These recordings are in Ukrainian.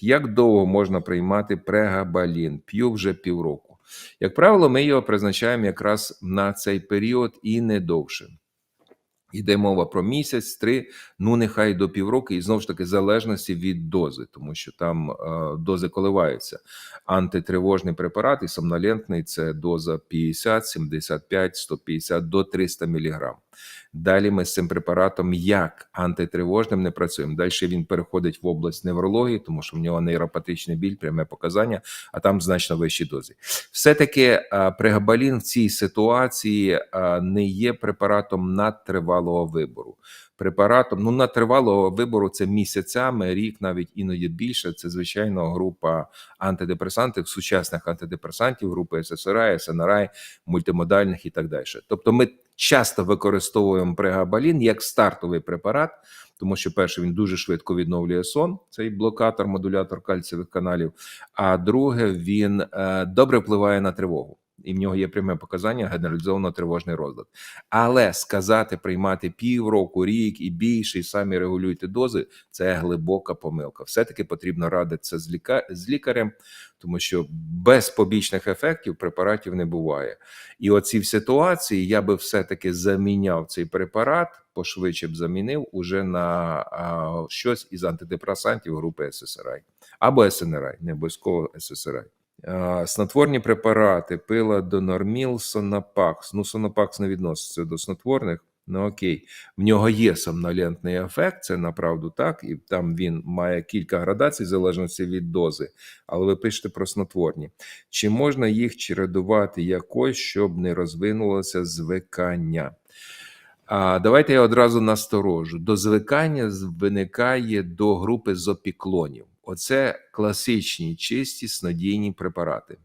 Як довго можна приймати прегабалін? П'ю вже півроку. Як правило, ми його призначаємо якраз на цей період і не довше. Йде мова про місяць, три, ну нехай до півроку, і знову ж таки залежності від дози, тому що там е, дози коливаються. Антитривожний препарат і сомнолентний це доза 50, 75, 150 до 300 мг. Далі ми з цим препаратом як антитривожним не працюємо. Далі він переходить в область неврології, тому що в нього нейропатичний біль, пряме показання, а там значно вищі дози. Все-таки е, прегабалін в цій ситуації е, не є препаратом надтривалого вибору. Препаратом ну надтривалого вибору це місяцями, рік, навіть іноді більше. Це звичайно група антидепресантів, сучасних антидепресантів, групи ССРА, СНРА, мультимодальних і так далі. Тобто, ми часто використовуємо прегабалін як стартовий препарат, тому що перше він дуже швидко відновлює сон, цей блокатор, модулятор кальцевих каналів. А друге, він е, добре впливає на тривогу. І в нього є пряме показання генералізовано тривожний розлад. Але сказати приймати півроку, рік і більше, і самі регулюйте дози це глибока помилка. Все-таки потрібно радитися з ліка... з лікарем, тому що без побічних ефектів препаратів не буває. І оці в ситуації я би все-таки заміняв цей препарат, пошвидше б замінив уже на а, щось із антидепресантів групи ССРИ або СНРИ, не обов'язково ССРИ. Снотворні препарати, пила Донорміл, Сонапакс. Ну, Сонапакс не відноситься до снотворних. Ну окей, в нього є сомнолентний ефект, це направду так, і там він має кілька градацій в залежності від дози, але ви пишете про снотворні. Чи можна їх чередувати якось, щоб не розвинулося звикання? А, Давайте я одразу насторожу. До звикання виникає до групи зопіклонів. Оце класичні чисті снодійні препарати.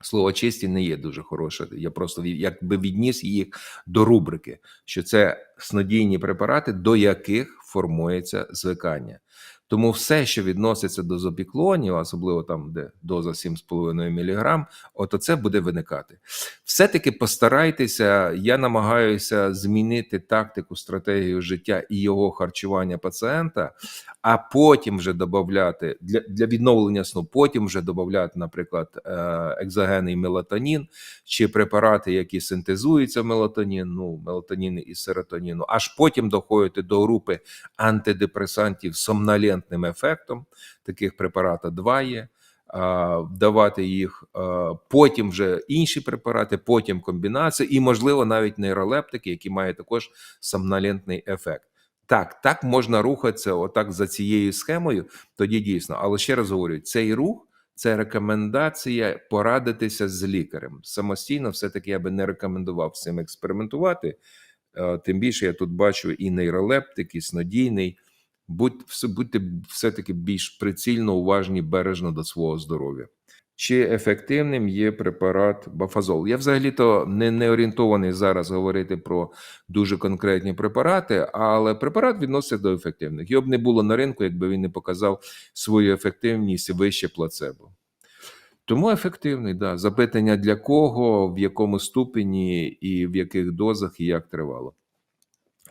Слово чисті не є дуже хороше. Я просто якби відніс їх до рубрики, що це снодійні препарати, до яких формується звикання. Тому все, що відноситься до зопіклонів, особливо там, де доза 7,5 мг, от це буде виникати. Все-таки постарайтеся, я намагаюся змінити тактику, стратегію життя і його харчування пацієнта, а потім вже додати для для відновлення сну, потім вже додати, наприклад, е, екзогенний мелатонін чи препарати, які синтезуються мелатонін, ну, мелатонін і серотоніну, аж потім доходити до групи антидепресантів сомнолентним ефектом. Таких препаратів два є. Давати їх потім вже інші препарати, потім комбінації, і, можливо, навіть нейролептики, які мають також сомнолентний ефект. Так, так можна рухатися отак за цією схемою, тоді дійсно. Але ще раз говорю: цей рух це рекомендація порадитися з лікарем. Самостійно, все-таки я би не рекомендував з цим експериментувати. Тим більше я тут бачу і нейролептик, і снодійний. Будь, будьте все-таки більш прицільно уважні, бережно до свого здоров'я. Чи ефективним є препарат Бафазол? Я взагалі-то не, не орієнтований зараз говорити про дуже конкретні препарати, але препарат відноситься до ефективних. Його б не було на ринку, якби він не показав свою ефективність вище плацебо. Тому ефективний, да. Запитання для кого, в якому ступені і в яких дозах і як тривало.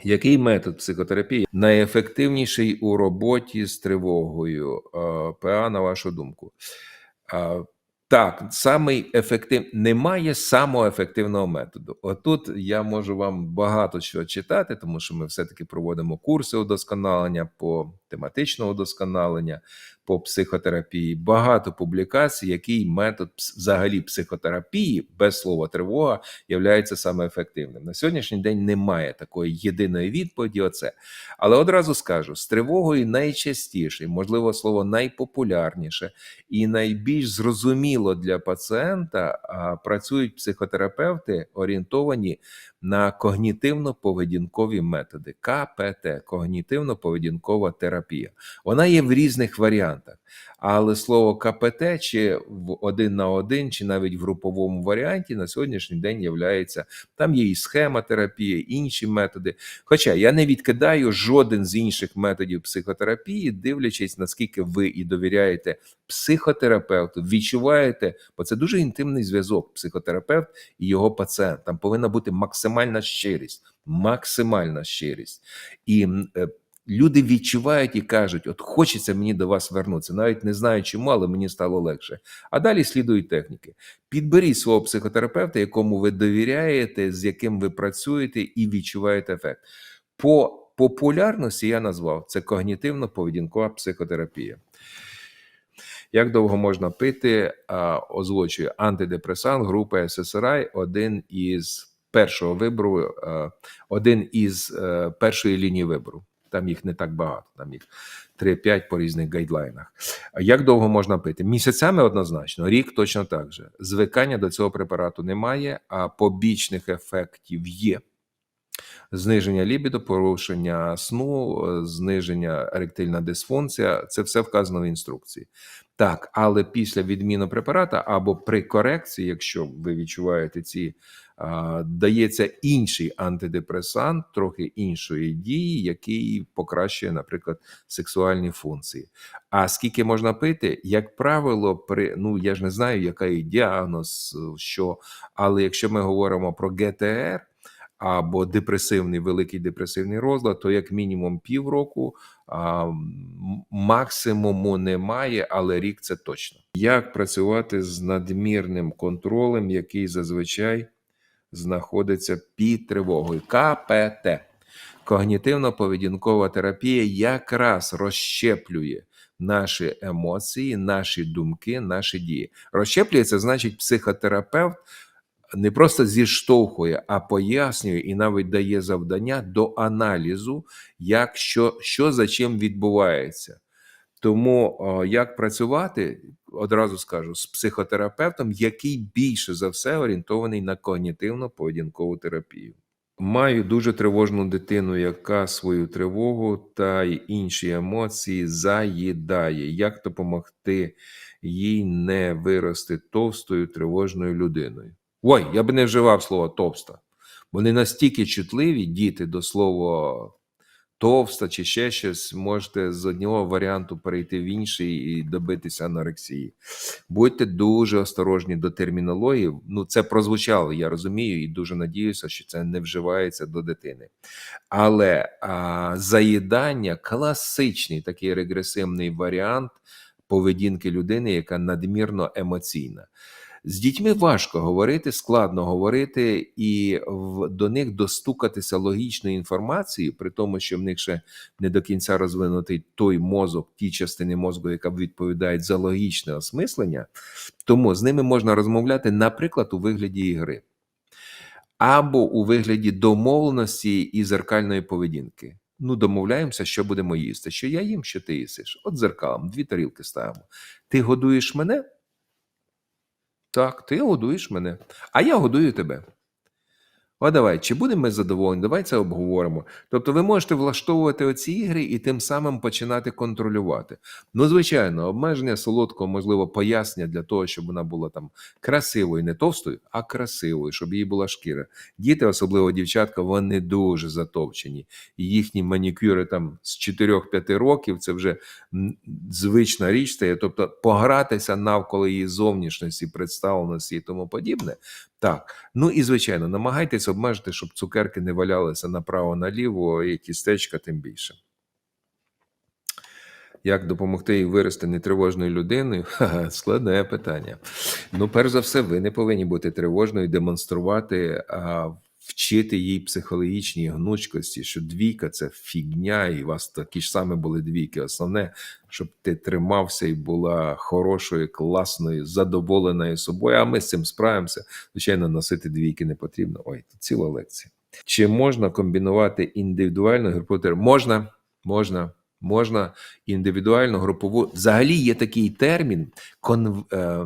Який метод психотерапії найефективніший у роботі з тривогою? ПА, на вашу думку? Так, самий ефективний немає самого ефективного методу. Отут я можу вам багато чого читати, тому що ми все-таки проводимо курси удосконалення по тематичного удосконалення, по психотерапії. Багато публікацій, який метод взагалі психотерапії без слова тривога є саме ефективним. На сьогоднішній день немає такої єдиної відповіді. Оце. Але одразу скажу: з тривогою найчастіше, можливо, слово найпопулярніше і найбільш зрозуміло для пацієнта працюють психотерапевти, орієнтовані на когнітивно-поведінкові методи КПТ, когнітивно-поведінкова терапія. Вона є в різних варіантах, але слово КПТ чи в один на один, чи навіть в груповому варіанті на сьогоднішній день являється там є і схема терапії, інші методи. Хоча я не відкидаю жоден з інших методів психотерапії, дивлячись, наскільки ви і довіряєте психотерапевту, відчуваєте, бо це дуже інтимний зв'язок, психотерапевт і його пацієнт. Там повинна бути максимальна щирість, максимальна щирість. І е, люди відчувають і кажуть: от хочеться мені до вас вернутися. Навіть не знаю чому, але мені стало легше. А далі слідують техніки. Підберіть свого психотерапевта, якому ви довіряєте, з яким ви працюєте і відчуваєте ефект. По популярності я назвав це когнітивно-поведінкова психотерапія. Як довго можна пити, а, озвучує антидепресант групи SSRI, один із першого вибору, один із е, першої лінії вибору. Там їх не так багато, там їх 3-5 по різних гайдлайнах. Як довго можна пити? Місяцями однозначно, рік точно так же. Звикання до цього препарату немає, а побічних ефектів є. Зниження лібіду, порушення сну, зниження еректильна дисфункція це все вказано в інструкції. Так, але після відміни препарата або при корекції, якщо ви відчуваєте ці, дається інший антидепресант, трохи іншої дії, який покращує, наприклад, сексуальні функції. А скільки можна пити? Як правило, при ну я ж не знаю, який діагноз, що, але якщо ми говоримо про ГТР або депресивний великий депресивний розлад, то як мінімум півроку, а максимуму немає, але рік це точно. Як працювати з надмірним контролем, який зазвичай знаходиться під тривогою? КПТ. Когнітивно-поведінкова терапія якраз розщеплює наші емоції, наші думки, наші дії. Розщеплює це значить психотерапевт не просто зіштовхує, а пояснює і навіть дає завдання до аналізу, як що, що за чим відбувається. Тому як працювати, одразу скажу, з психотерапевтом, який більше за все орієнтований на когнітивно-поведінкову терапію. Маю дуже тривожну дитину, яка свою тривогу та інші емоції заїдає. Як допомогти їй не вирости товстою тривожною людиною? Ой, я би не вживав слово товста. Вони настільки чутливі, діти, до слова товста чи ще щось, можете з одного варіанту перейти в інший і добитися анорексії. Будьте дуже осторожні до термінології. Ну, це прозвучало, я розумію, і дуже надіюся, що це не вживається до дитини. Але а, заїдання класичний такий регресивний варіант поведінки людини, яка надмірно емоційна. З дітьми важко говорити, складно говорити, і в, до них достукатися логічною інформацією, при тому, що в них ще не до кінця розвинутий той мозок, ті частини мозку, яка відповідають за логічне осмислення. Тому з ними можна розмовляти, наприклад, у вигляді ігри, або у вигляді домовленості і зеркальної поведінки. Ну, домовляємося, що будемо їсти. Що я їм, що ти їсиш. От зеркалом, дві тарілки ставимо. Ти годуєш мене? Так, ти годуєш мене, а я годую тебе. О, давай, чи будемо ми задоволені? Давай це обговоримо. Тобто, ви можете влаштовувати оці ігри і тим самим починати контролювати. Ну, звичайно, обмеження солодкого, можливо, пояснення для того, щоб вона була там красивою, не товстою, а красивою, щоб їй була шкіра. Діти, особливо дівчатка, вони дуже затовчені. І їхні манікюри там з 4-5 років це вже звична річ стає. Тобто, погратися навколо її зовнішності, представленості і тому подібне. Так, ну і звичайно, намагайтесь обмежити, щоб цукерки не валялися направо-наліво, і кістечка тим більше. Як допомогти їй вирости нетривожною людиною? Ха-ха, складне питання. Ну, перш за все, ви не повинні бути тривожною, і демонструвати, а вчити їй психологічній гнучкості, що двійка це фігня, і у вас такі ж саме були двійки. Основне, щоб ти тримався і була хорошою, класною, задоволеною собою. А ми з цим справимося. Звичайно, носити двійки не потрібно. Ой, тут ціла лекція. Чи можна комбінувати індивідуальну групу? Можна, можна. Можна індивідуальну групову. Взагалі є такий термін, кон, е,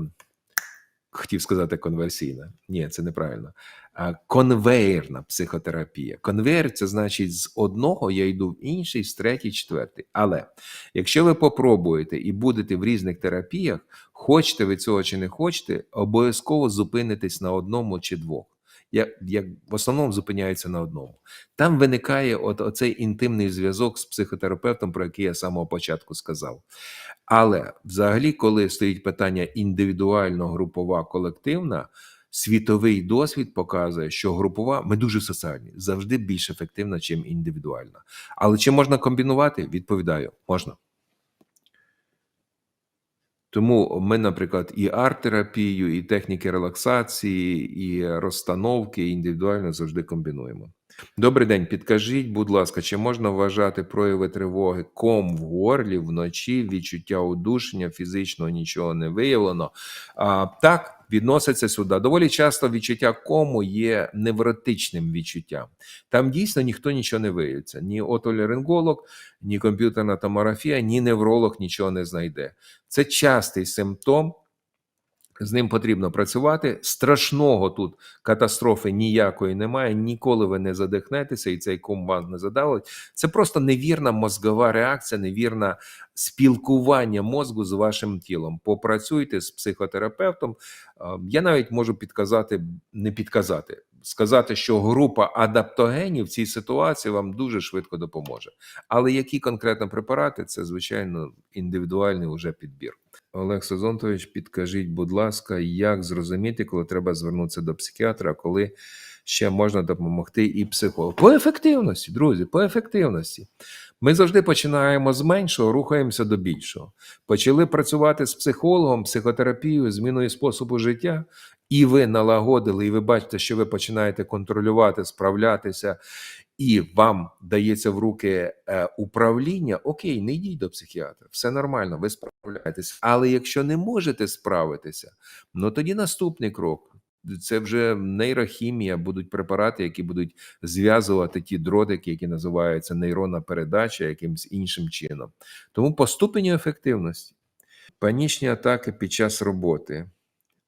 хотів сказати конверсійна. Ні, це неправильно. А, Конвейерна психотерапія. Конвейер це значить з одного я йду в інший, з третій, четвертий. Але якщо ви попробуєте і будете в різних терапіях, хочете ви цього чи не хочете, обов'язково зупинитесь на одному чи двох. Як, як в основному зупиняються на одному. Там виникає от оцей інтимний зв'язок з психотерапевтом, про який я з самого початку сказав. Але взагалі, коли стоїть питання індивідуально, групова, колективна, світовий досвід показує, що групова ми дуже соціальні, завжди більш ефективна, ніж індивідуальна. Але чи можна комбінувати? Відповідаю, можна. Тому ми, наприклад, і арт-терапію, і техніки релаксації, і розстановки індивідуально завжди комбінуємо. Добрий день. Підкажіть, будь ласка, чи можна вважати прояви тривоги ком в горлі вночі, відчуття удушення, фізичного нічого не виявлено? А, так, відноситься сюди. Доволі часто відчуття кому є невротичним відчуттям. Там дійсно ніхто нічого не виявиться. Ні отолеринголог, ні комп'ютерна томографія, ні невролог нічого не знайде. Це частий симптом. З ним потрібно працювати. Страшного тут катастрофи ніякої немає. Ніколи ви не задихнетеся, і цей ком вас не задавить. Це просто невірна мозгова реакція, невірне спілкування мозку з вашим тілом. Попрацюйте з психотерапевтом. Е, Я навіть можу підказати, не підказати, сказати, що група адаптогенів в цій ситуації вам дуже швидко допоможе. Але які конкретно препарати, це звичайно індивідуальний уже підбір. Олег Созонтович, підкажіть, будь ласка, як зрозуміти, коли треба звернутися до психіатра, коли ще можна допомогти і психологу? По ефективності, друзі, по ефективності. Ми завжди починаємо з меншого, рухаємося до більшого. Почали працювати з психологом, психотерапією, зміною способу життя, і ви налагодили, і ви бачите, що ви починаєте контролювати, справлятися, і вам дається в руки е, управління, окей, не йдіть до психіатра, все нормально, ви справляєтесь. Але якщо не можете справитися, ну тоді наступний крок. Це вже нейрохімія, будуть препарати, які будуть зв'язувати ті дротики, які називаються нейронна передача якимось іншим чином. Тому по ступеню ефективності, панічні атаки під час роботи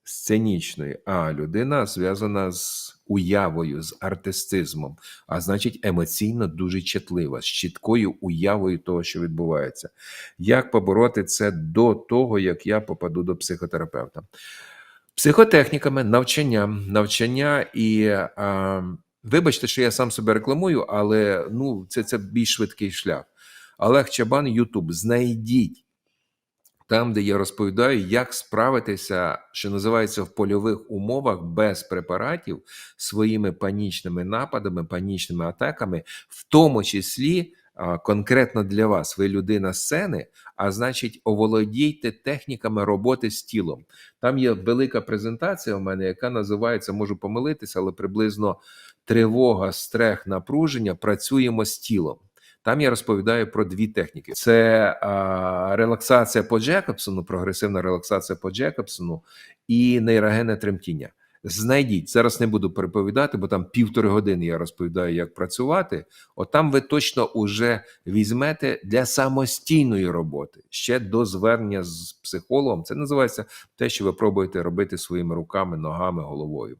сценічної, а людина зв'язана з уявою, з артистизмом, а значить, емоційно дуже чутлива, з чіткою уявою того, що відбувається. Як побороти це до того, як я попаду до психотерапевта? Психотехніками, навчанням, навчання і а, вибачте, що я сам себе рекламую, але ну, це, це більш швидкий шлях. Олег Чабан, Ютуб, знайдіть там, де я розповідаю, як справитися, що називається в польових умовах без препаратів своїми панічними нападами, панічними атаками, в тому числі конкретно для вас. Ви людина сцени, а значить, оволодійте техніками роботи з тілом. Там є велика презентація у мене, яка називається, можу помилитися, але приблизно тривога, стрех, напруження. Працюємо з тілом. Там я розповідаю про дві техніки: це а, релаксація по Джекобсону, прогресивна релаксація по Джекобсону і нейрогенне тремтіння. Знайдіть зараз не буду переповідати, бо там півтори години я розповідаю, як працювати. От там ви точно уже візьмете для самостійної роботи ще до звернення з психологом. Це називається те, що ви пробуєте робити своїми руками, ногами, головою.